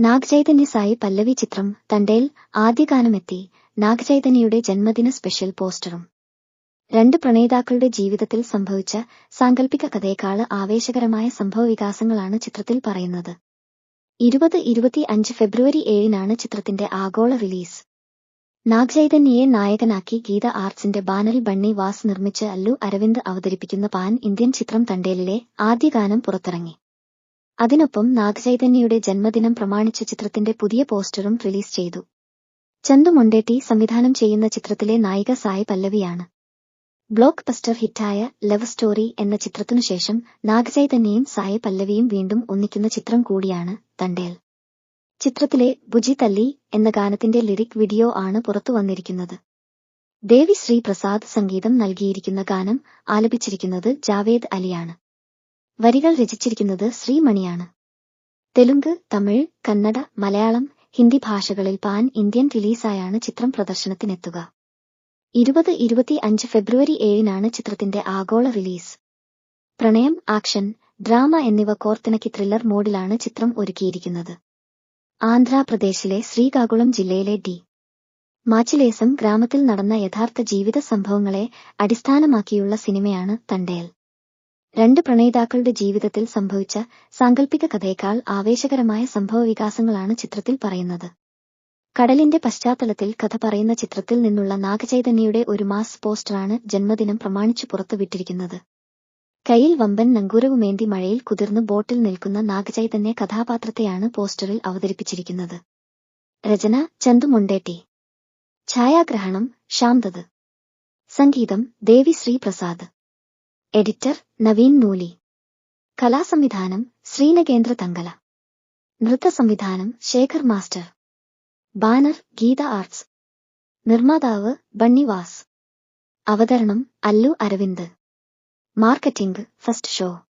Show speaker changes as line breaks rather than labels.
നാഗചൈതന്യ സായി പല്ലവി ചിത്രം തണ്ടേൽ ആദ്യഗാനമെത്തി നാഗചൈതന്യയുടെ ജന്മദിന സ്പെഷ്യൽ പോസ്റ്ററും. രണ്ട് പ്രണേതാക്കളുടെ ജീവിതത്തിൽ സംഭവിച്ച സാങ്കല്പിക കഥയേക്കാൾ ആവേശകരമായ സംഭവവികാസങ്ങളാണ് ചിത്രത്തിൽ പറയുന്നത്. ഇരുപത് ഇരുപത്തി അഞ്ച് ഫെബ്രുവരി ഏഴിനാണ് ചിത്രത്തിന്റെ ആഗോള റിലീസ്. നാഗചൈതന്യയെ നായകനാക്കി ഗീത ആർട്സിന്റെ ബാനറിൽ ബണ്ണി വാസ് നിർമ്മിച്ച് അല്ലു അരവിന്ദ് അവതരിപ്പിക്കുന്ന പാൻ ഇന്ത്യൻ ചിത്രം തണ്ടേലിലെ ആദ്യ ഗാനം പുറത്തിറങ്ങി. അതിനൊപ്പം നാഗചൈതന്യയുടെ ജന്മദിനം പ്രമാണിച്ച് ചിത്രത്തിന്റെ പുതിയ പോസ്റ്ററും റിലീസ് ചെയ്തു. ചന്തു മൊണ്ടേട്ടി സംവിധാനം ചെയ്യുന്ന ചിത്രത്തിലെ നായിക സായി പല്ലവിയാണ്. ബ്ലോക്ക് ബസ്റ്റർ ഹിറ്റായ ലവ് സ്റ്റോറി എന്ന ചിത്രത്തിനുശേഷം നാഗചൈതന്യയും സായി പല്ലവിയും വീണ്ടും ഒന്നിക്കുന്ന ചിത്രം കൂടിയാണ് തണ്ടേൽ. ചിത്രത്തിലെ ബുജി തല്ലി എന്ന ഗാനത്തിന്റെ ലിറിക് വീഡിയോ ആണ് പുറത്തു വന്നിരിക്കുന്നത്. ദേവി ശ്രീ പ്രസാദ് സംഗീതം നൽകിയിരിക്കുന്ന ഗാനം ആലപിച്ചിരിക്കുന്നത് ജാവേദ് അലിയാണ്. വരികൾ രചിച്ചിരിക്കുന്നത് ശ്രീമണിയാണ്. തെലുങ്ക് തമിഴ് കന്നഡ മലയാളം ഹിന്ദി ഭാഷകളിൽ പാൻ ഇന്ത്യൻ റിലീസായാണ് ചിത്രം പ്രദർശനത്തിനെത്തുക. ഇരുപത് ഇരുപത്തി അഞ്ച് ഫെബ്രുവരി ഏഴിനാണ് ചിത്രത്തിന്റെ ആഗോള റിലീസ്. പ്രണയം ആക്ഷൻ ഡ്രാമ എന്നിവ കോർത്തിണക്കി ത്രില്ലർ മോഡിലാണ് ചിത്രം ഒരുക്കിയിരിക്കുന്നത്. ആന്ധ്രാപ്രദേശിലെ ശ്രീകാകുളം ജില്ലയിലെ ഡി. മാച്ചിലേസം ഗ്രാമത്തിൽ നടന്ന യഥാർത്ഥ ജീവിത സംഭവങ്ങളെ അടിസ്ഥാനമാക്കിയുള്ള സിനിമയാണ് തണ്ടേൽ. രണ്ട് പ്രണയിതാക്കളുടെ ജീവിതത്തിൽ സംഭവിച്ച സാങ്കല്പിക കഥയേക്കാൾ ആവേശകരമായ സംഭവവികാസങ്ങളാണ് ചിത്രത്തിൽ പറയുന്നത്. കടലിന്റെ പശ്ചാത്തലത്തിൽ കഥ പറയുന്ന ചിത്രത്തിൽ നിന്നുള്ള നാഗചൈതന്യയുടെ ഒരു മാസ് പോസ്റ്ററാണ് ജന്മദിനം പ്രമാണിച്ചു പുറത്തുവിട്ടിരിക്കുന്നത് കയ്യിൽ വമ്പൻ നങ്കൂരവുമേന്തി മഴയിൽ കുതിർന്ന് ബോട്ടിൽ നിൽക്കുന്ന നാഗചൈതന്യ കഥാപാത്രത്തെയാണ് പോസ്റ്ററിൽ അവതരിപ്പിച്ചിരിക്കുന്നത്. രചന ചന്തു മുണ്ടേട്ടി. ഛായാഗ്രഹണം ശാന്തത് സംഗീതം ദേവി ശ്രീ പ്രസാദ് എഡിറ്റർ നവീൻ നൂലി കലാസംവിധാനം Srinagendra തങ്കല. നൃത്തസംവിധാനം Shekhar master. Banner Geetha arts. നിർമ്മാതാവ് ബണ്ണിവാസ് അവതരണം Allu Aravind. Marketing first show.